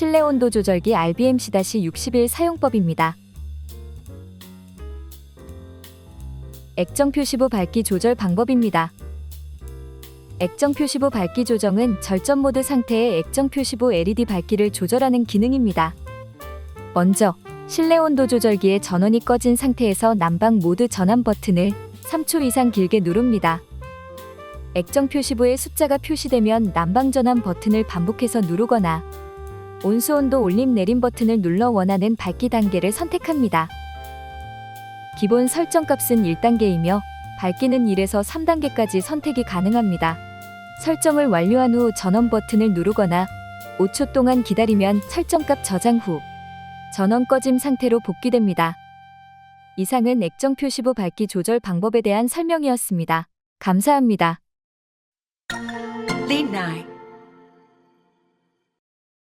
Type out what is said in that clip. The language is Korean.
실내 온도 조절기 RBMC-61 사용법입니다. 액정 표시부 밝기 조절 방법입니다. 액정 표시부 밝기 조정은 절전 모드 상태의 액정 표시부 LED 밝기를 조절하는 기능입니다. 먼저 실내 온도 조절기의 전원이 꺼진 상태에서 난방 모드 전환 버튼을 3초 이상 길게 누릅니다. 액정 표시부에 숫자가 표시되면 난방 전환 버튼을 반복해서 누르거나 온수 온도 올림 내림 버튼을 눌러 원하는 밝기 단계를 선택합니다. 기본 설정 값은 1단계이며 밝기는 1에서 3단계까지 선택이 가능합니다. 설정을 완료한 후 전원 버튼을 누르거나 5초 동안 기다리면 설정값 저장 후 전원 꺼짐 상태로 복귀됩니다. 이상은 액정 표시부 밝기 조절 방법에 대한 설명이었습니다. 감사합니다.